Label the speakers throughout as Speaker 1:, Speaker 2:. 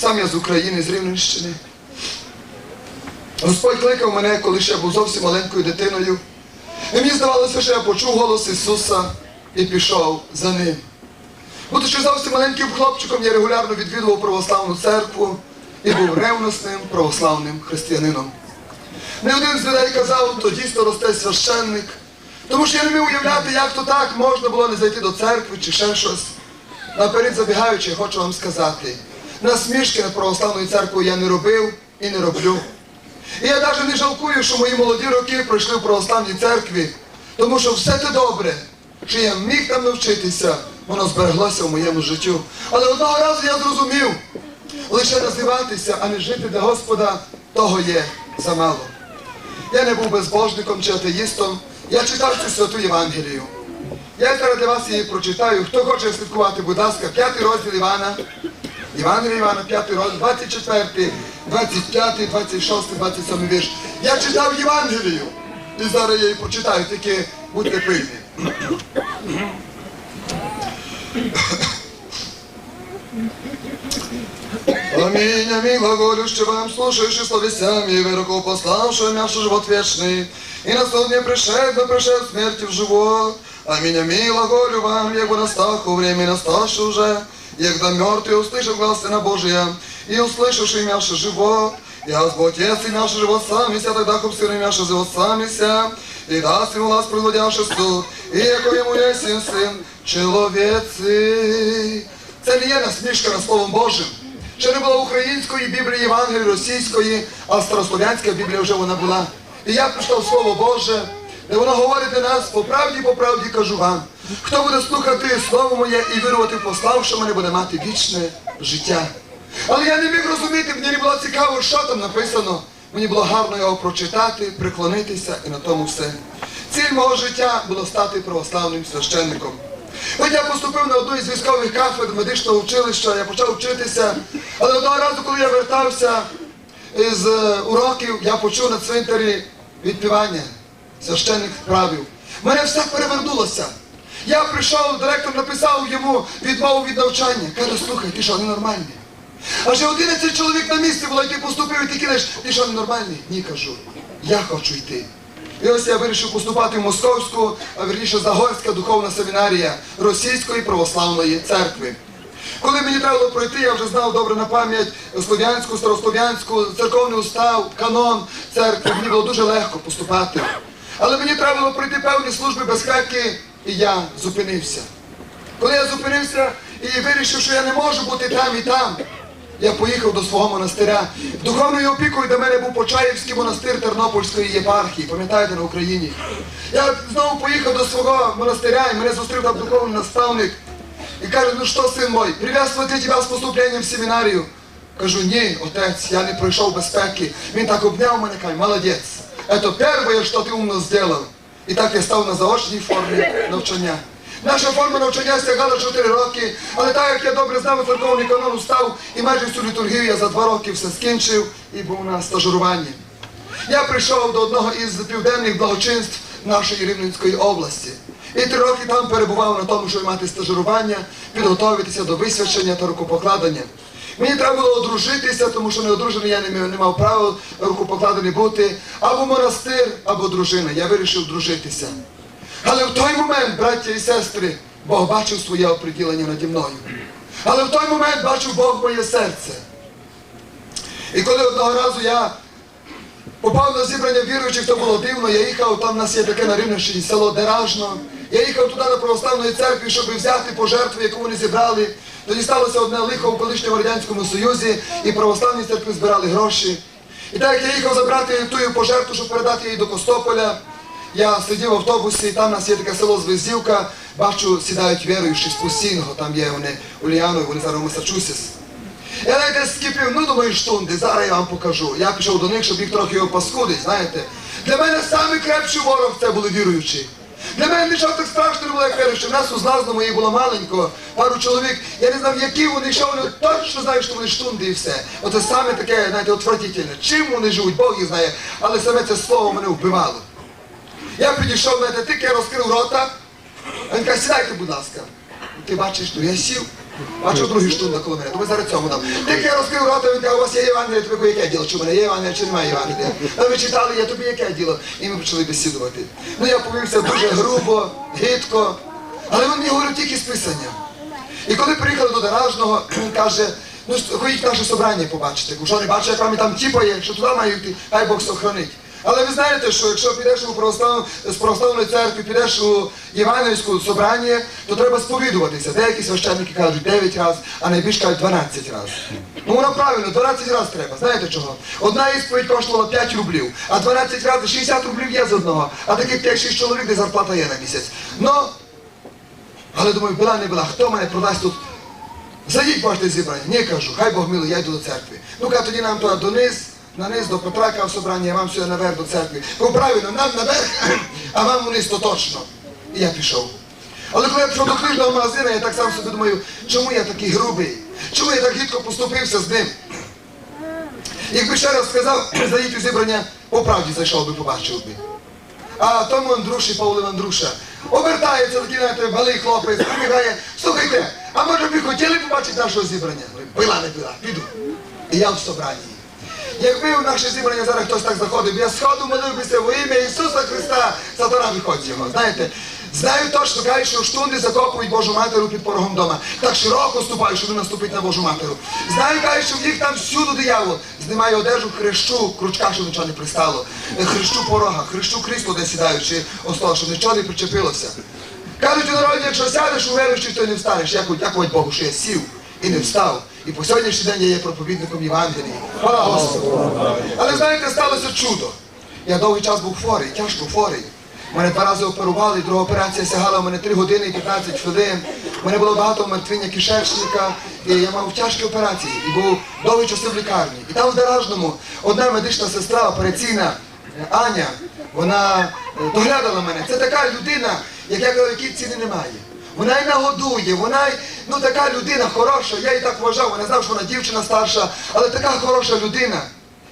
Speaker 1: Сам я з України, з Рівненщини. Господь кликав мене, коли ще був зовсім маленькою дитиною. І мені здавалося, що я почув голос Ісуса і пішов за ним. Будучи зовсім маленьким хлопчиком, я регулярно відвідував православну церкву і був ревносним православним християнином. Не один з людей казав, то дійсно росте священник. Тому що я не міг уявляти, як то так можна було не зайти до церкви чи ще щось. Наперед забігаючи, хочу вам сказати, насмішки над православною церквою я не робив і не роблю. І я навіть не жалкую, що мої молоді роки пройшли в православній церкві, тому що все те добре, що я міг там навчитися, воно збереглося в моєму життю. Але одного разу я зрозумів, лише називатися, а не жити для Господа, того є замало. Я не був безбожником чи атеїстом, я читав цю святу Євангелію. Я зараз для вас її прочитаю. Хто хоче слідкувати, будь ласка, п'ятий розділ Івана. Євангелія Івана, п'ятий розділ, 24, 25, 26, 27 вірш. Я читав Євангелію. І зараз я її прочитаю, тільки будьте пильні. Аминь, аминь, глаголюще вам, слушающий словесями, и выроков пославшего мяши живот вечный, и на суд не пришед, да пришед смерти в живот. Аминь, аминь, глаголю вам, его настаху, время насташе уже, егда мертвый услышал глаз Сына Божия, и услышавший мяши живот, и Господь Отец и мяши живот самися, тогда хуб сыны мяши живот самися, и даст ему власть производящий суд, и яко ему есть сын, сын человеций. Це не є насмішка над Словом Божим. Ще не було української Біблії, Євангелії, російської, а старослов'янська Біблія вже вона була. І я прочитав Слово Боже, де воно говорить до нас, по правді, по правді кажу вам. Хто буде слухати Слово моє і вірувати в пославши мене, буде мати вічне життя. Але я не міг розуміти, мені не було цікаво, що там написано. Мені було гарно його прочитати, приклонитися і на тому все. Ціль мого життя було стати православним священником. От я поступив на одну із військових кафедр медичного училища, я почав вчитися, але одного разу, коли я вертався з е, уроків, я почув на цвинтарі відпівання. Священник правив. Мене все перевернулося. Я прийшов, директор написав йому відмову від навчання. Каже, слухай, ти що, ненормальний? Аже 11 чоловік на місці було, який поступив, і ти кидаєш, ти що ненормальний? Ні, кажу, я хочу йти. І ось я вирішив поступати в Московську, а верніше Загорська духовна семінарія Російської православної церкви. Коли мені треба було пройти, я вже знав добре на пам'ять слов'янську, старослов'янську, церковний устав, канон церкви. Мені було дуже легко поступати. Але мені треба було пройти певні служби безпеки, і я зупинився. Коли я зупинився і вирішив, що я не можу бути там і там, я поїхав до свого монастиря. Духовною опікою до мене був Почаївський монастир Тернопільської єпархії, пам'ятаєте, на Україні. Я знову поїхав до свого монастиря, і мене зустрів там духовний наставник. І каже, ну що, син мой, приветствую тебе з поступлением в семінарію. Кажу, ні, отець, я не пройшов безпеки. Він так обняв мене, каже, молодець. Это перше, що ти умно зробив. І так я став на заочній формі навчання. Наша форма навчання стягала 4 роки, але так як я добре знав церковний канон, став і майже всю літургію я за 2 роки все скінчив і був на стажируванні. Я прийшов до одного із південних благочинств нашої Рівненської області. І три роки там перебував на тому, щоб мати стажирування, підготуватися до висвячення та рукопокладення. Мені треба було одружитися, тому що неодружений я не не мав права рукопокладений бути або монастир, або дружина. Я вирішив дружитися. Але в той момент, браття і сестри, Бог бачив своє оприділення наді мною. Але в той момент бачив Бог моє серце. І коли одного разу я попав на зібрання віруючих, то було дивно, я їхав, там у нас є таке на Рівненщині село Деражно. Я їхав туди до православної церкви, щоб взяти пожертву, яку вони зібрали. Тоді сталося одне лихо у колишньому Радянському Союзі, і православні церкви збирали гроші. І так як я їхав забрати ту пожертву, щоб передати її до Костополя, я сидів в автобусі, там у нас є таке село Звездівка, бачу, сідають віруючі з постійного, там є вони Уліанові, вони зараз у Масачусетс. Я навіть скипів, ну думаю, штунди, зараз я вам покажу. Я пішов до них, щоб їх трохи його паскудить, знаєте. Для мене самий крепший ворог це були віруючі. Для мене нічого так страшного не було, як кажу, що в нас у Злазному їх було маленько, пару чоловік. Я не знав, які вони, що вони, точно знаю, що вони штунди і все. Оце саме таке, знаєте, отвратительне. Чим вони живуть, Бог їх знає, але саме це слово мене вбивало. Я підійшов, знаєте, тільки я розкрив рота, він каже, сідайте, будь ласка. Ти бачиш, ну я сів. Бачу другий штунд коло мене, то ми зараз цьому дам. Тільки я розкрив рота, він у вас є Євангеліє, тобі яке діло? Чи в мене є Євангеліє, чи немає Євангелія? А ви читали, я тобі яке діло? І ми почали бесідувати. Ну я повівся дуже грубо, гидко, але він мені говорив тільки з писання. І коли приїхали до Даражного, він каже, ну ходіть наше собрання побачите. Якщо не бачите, як вам там тіпає, що туди маю йти, хай Бог сохранить. Але ви знаєте, що якщо підеш у православ... з православної церкви, підеш у євангельську собрання, то треба сповідуватися. Деякі священники кажуть 9 разів, а найбільше кажуть 12 разів. Ну воно правильно, 12 разів треба. Знаєте чого? Одна ісповідь коштувала 5 рублів, а 12 разів 60 рублів є з одного, а таких 5-6 чоловік, де зарплата є на місяць. Ну, але думаю, була не була, хто мене продасть тут? Зайдіть, бачите, зібрання. Ні, кажу, хай Бог милий, я йду до церкви. Ну ка тоді нам туди дониз, наниз до Петра в собрання, а вам сюди наверх до церкви. Ну правильно, нам наверх, а вам униз то точно. І я пішов. Але коли я пішов до книжного магазину, я так сам собі думаю, чому я такий грубий? Чому я так гідко поступився з ним? Якби ще раз сказав, зайдіть зібрання, по правді зайшов би, побачив би. А тому Андруші, Павло Андруша, обертається такий, знаєте, малий хлопець, прибігає, слухайте, а може б ви хотіли побачити нашого зібрання? Била не била, піду. І я в собранні. Якби у наше зібрання зараз хтось так заходив, я сходу молив бися во ім'я Ісуса Христа, сатана виходить його. Знаєте, знаю точно, кажуть, що штунди закопують Божу Матеру під порогом дома. Так широко ступають, щоб не наступити на Божу Матеру. Знаю, кажуть, що в них там всюди диявол. Знімає одежу, хрещу, крючка, щоб нічого не пристало. Е, Хрещу порога, хрещу крісло, де сідаючи остало, щоб нічого не причепилося. Кажуть у народі, якщо сядеш у верущі, то не встанеш. Я кажу, дякувати Богу, що я сів і не встав. І по сьогоднішній день я є проповідником Євангелії. Хвала Господу. Але знаєте, сталося чудо. Я довгий час був хворий, тяжко хворий. Мене два рази оперували, друга операція сягала в мене 3 години і 15 хвилин. У мене було багато мертвіння кишечника, і я мав тяжкі операції і був довгий часи в лікарні. І там в Даражному одна медична сестра операційна Аня, вона е, доглядала мене. Це така людина, як я кажу, якій ціни немає. Вона й нагодує, вона й ну така людина хороша. Я її так вважав, вона знав, що вона дівчина старша, але така хороша людина.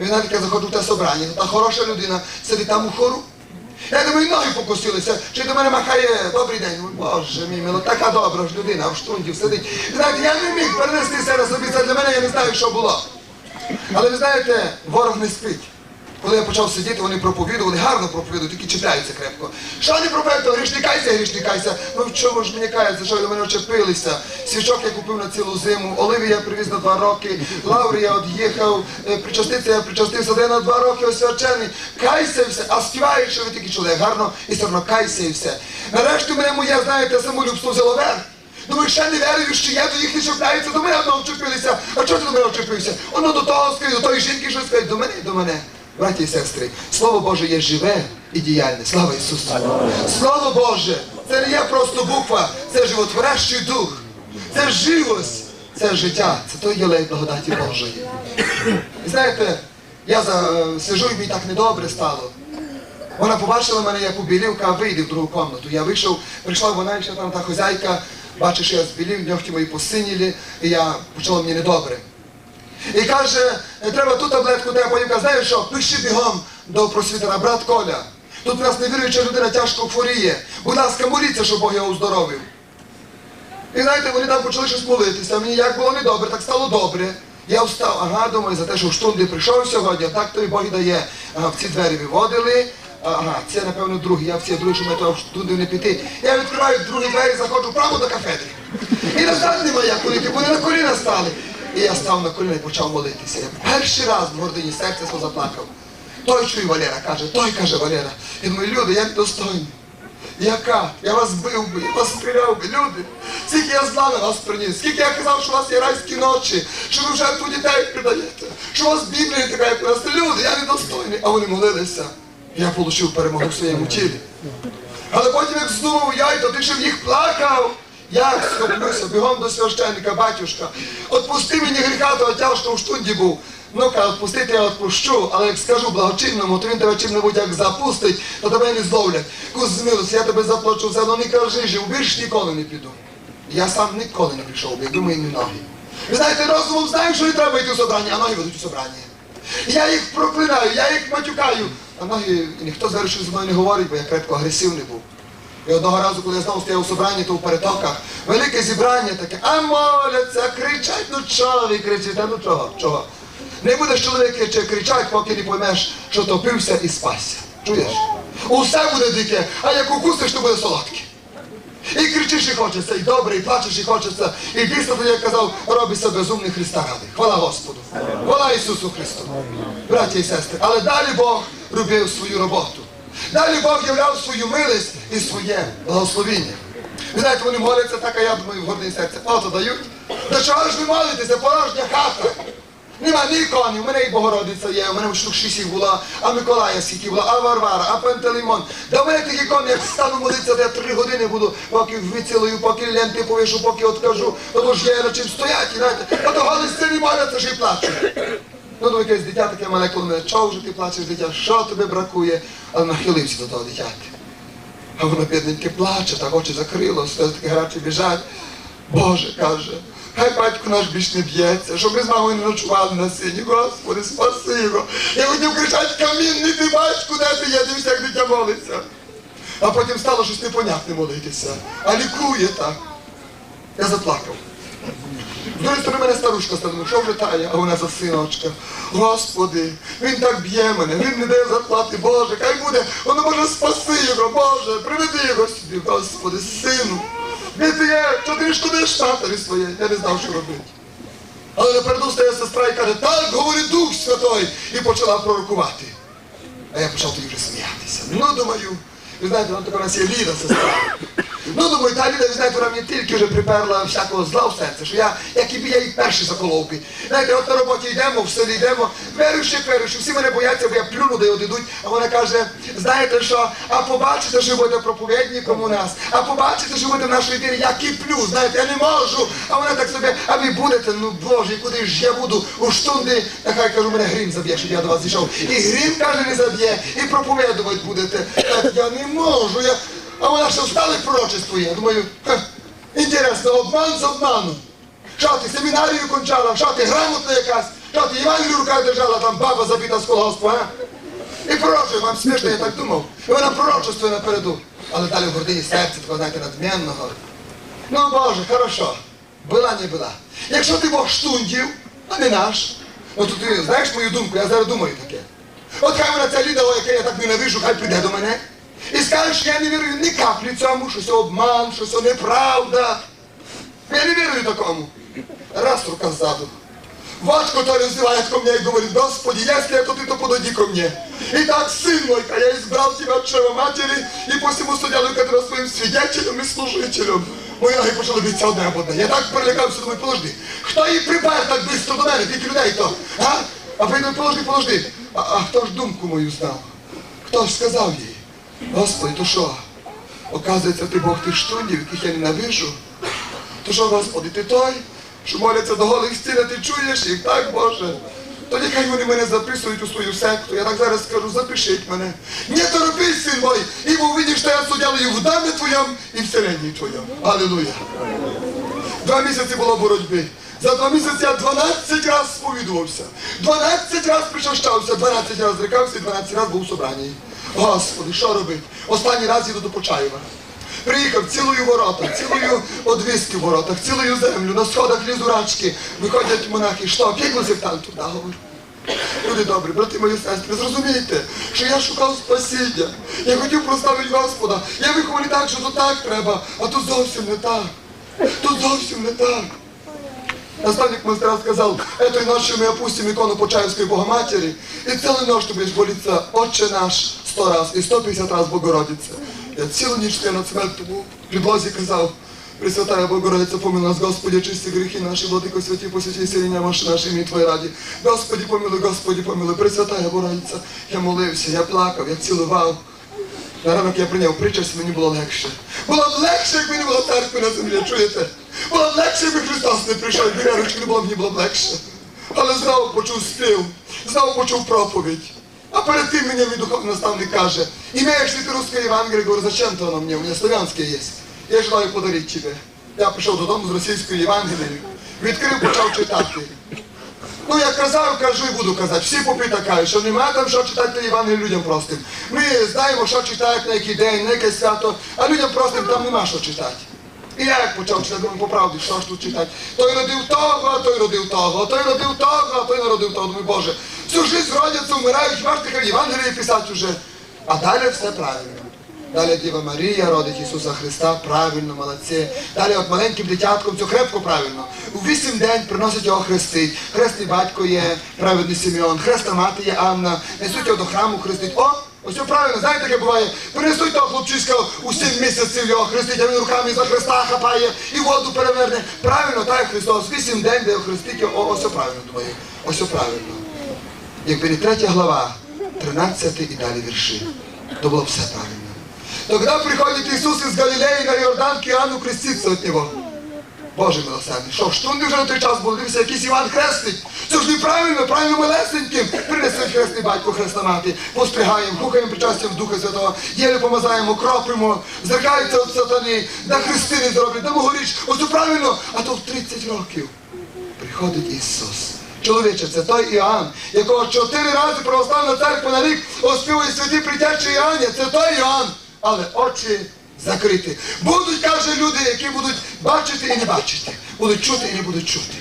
Speaker 1: І вона таке заходжу в те собрання, та хороша людина сидить там у хору. Я думаю, ноги покосилися, чи до мене махає добрий день. Боже мій мило, така добра ж людина, в штунді сидить. Знаєте, я не міг перенестися на собі, це для мене я не знаю, що було. Але ви знаєте, ворог не спить. Коли я почав сидіти, вони проповідували, гарно проповідують, тільки чіпляються крепко. Що вони проповідували? Грішні кайся, грішні кайся. Ну в чому ж мені каються, що ви до мене вчепилися? Свічок я купив на цілу зиму, оливи я привіз на два роки, лаври я од'їхав, е, причаститися я причастився, де на два роки освячений. Кайся все, а співають, що ви тільки чули, гарно і все одно кайся і все. Нарешті мене моє, знаєте, самолюбство взяло верх. Думаю, ще не вірю, що я до їх не чіпляються, до мене одного вчепилися. А чого ти до мене вчепився? Воно до того скажи, до тої жінки щось скажуть, до мене до мене. Браті і сестри, Слово Боже є живе і діяльне. Слава Ісусу! Слово Боже! Це не є просто буква, це животворящий дух, це живость, це життя, це той єлей благодаті Божої. І знаєте, я за, е, сижу і мені так недобре стало. Вона побачила мене, я побілів, каже, вийди в другу комнату. Я вийшов, прийшла вона, і ще там та хозяйка, бачиш, що я збілів, ногті мої посиніли, і я почала мені недобре. І каже, треба ту таблетку, треба потім каже, знаєш що, пиши бігом до просвітера, брат Коля. Тут у нас невіруюча людина тяжко хворіє. Будь ласка, моліться, щоб Бог його оздоровив. І знаєте, вони там почали щось молитися. Мені як було недобре, так стало добре. Я встав, ага, думаю, за те, що в штунди прийшов сьогодні, так тобі Бог і дає. Ага, в ці двері виводили. Ага, це, напевно, другий, я в ці другий, що ми того в штунди не піти. Я відкриваю другі двері, заходжу прямо до кафедрі. І назад немає як куди, вони на коліна стали. І я став на коліна і почав молитися. Я перший раз в гордині серця свого заплакав. Той чує Валера, каже, той каже Валера. І думаю, люди, я недостойний. Яка? Я вас бив би, я вас стріляв би, люди. Скільки я зла на вас приніс, скільки я казав, що у вас є райські ночі, що ви в жертву дітей придаєте, що у вас Біблія така, як у нас. Люди, я недостойний. А вони молилися. Я отримав перемогу в своєму тілі. Але потім як здумав, яй, то ти ще в них плакав. Я схоплюся бігом до священника, батюшка. Отпусти мені гріха, того тяжко в штунді був. Ну-ка, відпустити я відпущу, але як скажу благочинному, то він тебе чим-небудь як запустить, то тебе не зловлять. Кусь я тебе заплачу, все одно не кажи, що більш ніколи не піду. Я сам ніколи не прийшов, би, якби мої ноги. Ви знаєте, розумом знаю, що не треба йти у собрання, а ноги ведуть у собрання. Я їх проклинаю, я їх матюкаю. А ноги ніхто зараз зі мною не говорить, бо я крепко агресивний був. І одного разу, коли я знову стояв у собранні, то в перетоках, велике зібрання таке, а моляться, кричать, ну чого ви кричите, ну чого, чого? Не будеш чоловіки чи кричать, поки не поймеш, що топився і спасся. Чуєш? Усе буде дике, а як укусиш, то буде солодке. І кричиш і хочеться, і добре, і плачеш, і хочеться. І дійсно як казав, робиться безумний Христа ради. Хвала Господу. Хвала Ісусу Христу. Браті і сестри. Але далі Бог робив свою роботу. Далі Бог являв свою милість і своє благословіння. Ви знаєте, вони моляться так, а я думаю, в гордій серце. Ото дають. Та чого ж ви молитеся? Порожня хата. Нема ні іконів, у мене і Богородиця є, у мене штук шість була, а Миколая скільки була, а Варвара, а Пантелеймон. Да у мене тих ікон, як стану молитися, то я три години буду, поки вицілую, поки ленти повішу, поки откажу, тому ж є на чим стоять, знаєте, а то голі сині моляться, що й плачуть. Ну, ну, якесь дитя таке мале, коли мене, чого вже ти плачеш, дитя, що тобі бракує? А нахилився до того дитяти. А воно бідненьке плаче, так очі закрило, сльози такі гарячі біжать. Боже, каже, хай батько наш більш не б'ється, щоб ми з мамою не ночували на сині. Господи, спаси його. Я хотів кричати камінний ти батьку, де ти є, дивися, як дитя молиться. А потім стало щось непонятне молитися. А лікує так. Я заплакав. Другої мене старушка стала, що вже тає, а вона за синочка. Господи, він так б'є мене, він не дає зарплати, Боже, хай буде, воно може спаси його, Боже, приведи його сюди, Господи, сину. Де ти є? Що ти не шкодуєш своє? Я не знав, що робити. Але напереду стає сестра і каже, так говорить Дух Святой, і почала пророкувати. А я почав тоді вже сміятися. Ну, думаю, ви знаєте, вона така у нас є Ліда, сестра. Ну, думаю, та ви знаєте, вона мені тільки вже приперла всякого зла в серце, що я, як і б я їх перший заколов би. Знаєте, от на роботі йдемо, в селі йдемо, веруючи, веруючи, всі мене бояться, бо я плюну, де одійдуть, а вона каже, знаєте що, а побачите, що ви будете проповідником у нас, а побачите, що ви будете в нашій вірі, я киплю, знаєте, я не можу. А вона так собі, а ви будете, ну Боже, куди ж я буду у штунди, нехай кажу, мене грім заб'є, щоб я до вас зійшов. І грім, каже, не заб'є, і проповідувати будете. Так я не можу. Я... А вона ще встала і пророчествує. Я думаю, інтересно, обман з обманом. Що ти семінарію кончала, що ти грамотна якась, що ти Євангелію в руках держала, там баба забита з колгоспу, а? І пророчує, вам смішно, я так думав. І вона пророчествує напереду. Але далі в гордині серця, такого, знаєте, надмінного. Ну, Боже, хорошо. Була, не була. Якщо ти Бог штундів, а не наш, ну то ти знаєш мою думку, я зараз думаю таке. От хай вона ця ліда, яка я так ненавижу, хай прийде до мене. І скаже, що я не вірю ні каплі цьому, що це обман, що це неправда. Я не вірю такому. Раз рука ззаду. Батько то называет ко мне и говорит, Господи, если это ты, то подойди ко мне. Итак, сын мой, я избрал тебя от чрева матери, и посему судья который своим свидетелем и служителем. Мої ноги почали битися одне об одне. Я так перелякався, думаю, подожди. Хто її припер так близько до мене, тільки людей то? А? А прийду, подожди, подожди. А, а хто ж думку мою знав? Хто ж сказав їй? Господи, то що? Оказується, ти Бог тих штундів, яких я ненавижу. То що, Господи, ти той, що моляться до голих стін, а ти чуєш їх, так, Боже? Тоді хай вони мене записують у свою секту. Я так зараз скажу, запишіть мене. Не торопись, син мой, ибо увидишь, что я суддяю в домі твоєму і в селенні твоєму. Аллилуйя. Два місяці було боротьби. За два місяці я 12 разів сповідувався. 12 разів причащався, 12 разів зрікався і 12 разів був у собранні. Господи, що робити? Останній раз їду до Почаєва. Приїхав, цілую ворота, цілую одвіски в воротах, цілую землю, на сходах лізу рачки. Виходять монахи, що, пікло там туди, говорю. Люди добрі, брати мої сестри, зрозумійте, що я шукав спасіння. Я хотів прославити Господа. Я вихований так, що то так треба, а тут зовсім не так. Тут зовсім не так. Наставник монастыря сказал, этой ночью мы опустим икону Почаевской Богоматери, и целую ночь ты будешь молиться «Отче наш» сто раз и 150 раз Богородице. Я цілу ніч стояв на цементовому підлозі казав, Пресвятая Богородиця, помилуй нас, Господи, очисти гріхи наші, владико святі, посвяті сілення наші, наші ім'я Твоє раді. Господи, помилуй, Господи, помилуй, Пресвятая Богородиця. Я молився, я плакав, я цілував. На ранок я прийняв причасть, мені було легше. Було б легше, якби не було церкви на землі, чуєте? Було б легше, якби Христос не прийшов, якби віручки не було, мені було б легше. Але знову почув спів, знову почув проповідь. А перед тим мені мій духовний наставник каже, имеешь ли ты русское Евангелие? Говорю, зачем то оно мне? У меня славянское есть. Я желаю подарить тебе. Я прийшов додому з російською Євангелією, відкрив, почав читати. Ну я казав, кажу і буду казати. Всі попи така, що нема там що читати Євангелію людям простим. Ми знаємо, що читають на який день, на яке свято, а людям простим там нема що читати. І я як почав читати, думаю, по правді, що ж тут читати? Той родив того, а той родив того, той родив того, а той народив того. Думаю, Боже, всю жизнь родяться, вмирають, бачите, Євангелії писати вже. А далі все правильно. Далі Діва Марія родить Ісуса Христа, правильно, молодці. Далі от маленьким дитятком, це крепко правильно. У вісім день приносять його хрестить. Хресний батько є праведний Симеон, хресна мати є Анна, несуть його до храму хрестить. О, ось це правильно, знаєте, яке буває? Принесуть того хлопчиська у сім місяців його хрестить, а він руками за Христа хапає і воду переверне. Правильно, так Христос, вісім день, де його хрестить, о, ось це правильно думаю. Ось це правильно. Якби не третя глава, 13 і далі вірші, то було б все правильно. Тогда приходит Иисус из Галилеи на Иордан к Иоанну креститься от него. Боже милосердний, що штунди вже на той час були, дивися, якийсь Іван хрестить. Це ж неправильно, правильно малесеньким. Принесуть хресний батько, хресна мати, поспригаємо, хукаємо причастям Духа Святого, єлі помазаємо, кропимо, зрикаються від сатани, на хрестини зроблять, на могоріч, ось правильно, а то в 30 років приходить Ісус. Чоловіче, це той Іоанн, якого чотири рази православна церква на рік оспівує святі притячі Іоанні. Це той Іоанн, але очі закриті. Будуть, каже, люди, які будуть бачити і не бачити, будуть чути і не будуть чути.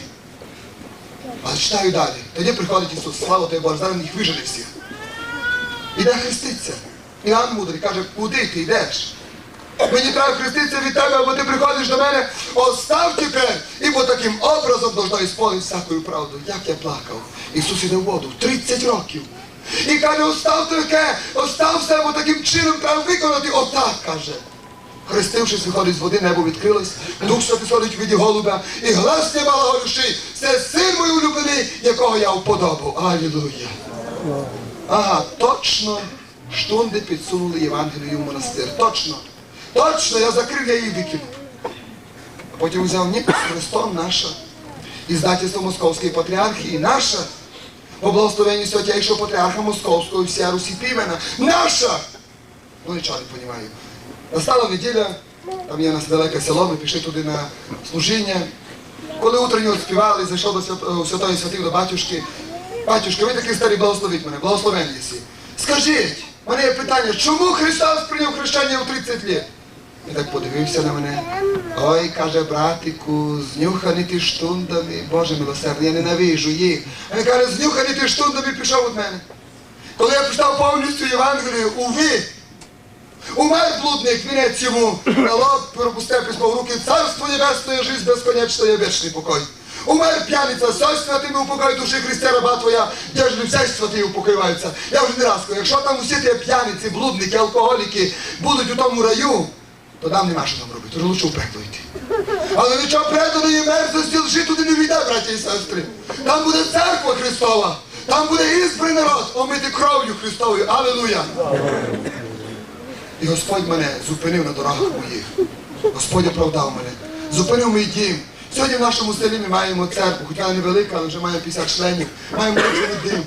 Speaker 1: Але читаю далі. Тоді приходить Ісус, слава тобі Боже, зараз їх вижене всіх. Іде хреститься. Іоанн мудрий каже, куди ти йдеш? Мені треба хреститися від тебе, або ти приходиш до мене, остав тепер, і бо таким образом должна ісполнити всякою правду. Як я плакав. Ісус іде в воду 30 років. І каже, остав таке, остав все, бо таким чином треба виконати. Отак каже. Хрестившись, виходить з води, небо відкрилось, дух що сходить в виді голубя, і глас не мала. Це син мій улюблений, якого я вподобав. Алілуя. Ага, точно штунди підсунули Євангелію в монастир. Точно. Точно, я закрив, я її. А потім взяв ні, Христом наша. Іздательство Московської патріархії наша. По благословенню святейшого патріарха Московського і вся Русі Півена. Наша! Ну нічого не розумію. Настала неділя, там є у нас далеке село, ми пішли туди на служіння. Коли утренньо співали, зайшов до свят... у святої святих до батюшки. Батюшка, ви такий старий, благословіть мене, благословенні всі. Скажіть, мене є питання, чому Христос прийняв хрещення у 30 літ? Він так подивився на мене. Ой, каже, братику, знюханий ти штундами, Боже милосердний, я ненавижу їх. А він каже, знюханий ти штундами пішов від мене. Коли я прочитав повністю Євангелію, уви, Умер блудник, вінець йому, на лоб пропустив письмо в руки, царство небесне, жизнь безконечна, є вічний покой. Умер п'яниця, сой святими упокой душі Христя раба твоя, де ж не всі святі упокоюються. Я вже не раз кажу, якщо там усі ті п'яниці, блудники, алкоголіки будуть у тому раю, то нам нема що там робити, то лучше в пекло йти. Але нічого преданої мерзості лиши туди не війде, браті і сестри. Там буде церква Христова, там буде ізбраний народ, омити кров'ю Христовою. Алілуя! І Господь мене зупинив на дорогах моїх. Господь оправдав мене. Зупинив мій дім. Сьогодні в нашому селі ми маємо церкву, хоча вона невелика, але вже має 50 членів. Маємо молитвений дім.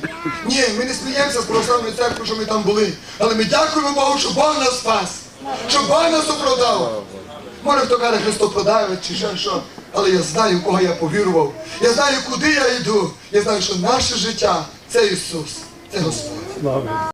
Speaker 1: Ні, ми не сміємося з православної церкви, що ми там були. Але ми дякуємо Богу, що Бог нас спас, Бог нас. Може хто каже, Христопродавець чи ще що. Але я знаю, кого я повірував. Я знаю, куди я йду. Я знаю, що наше життя це Ісус, це Господь.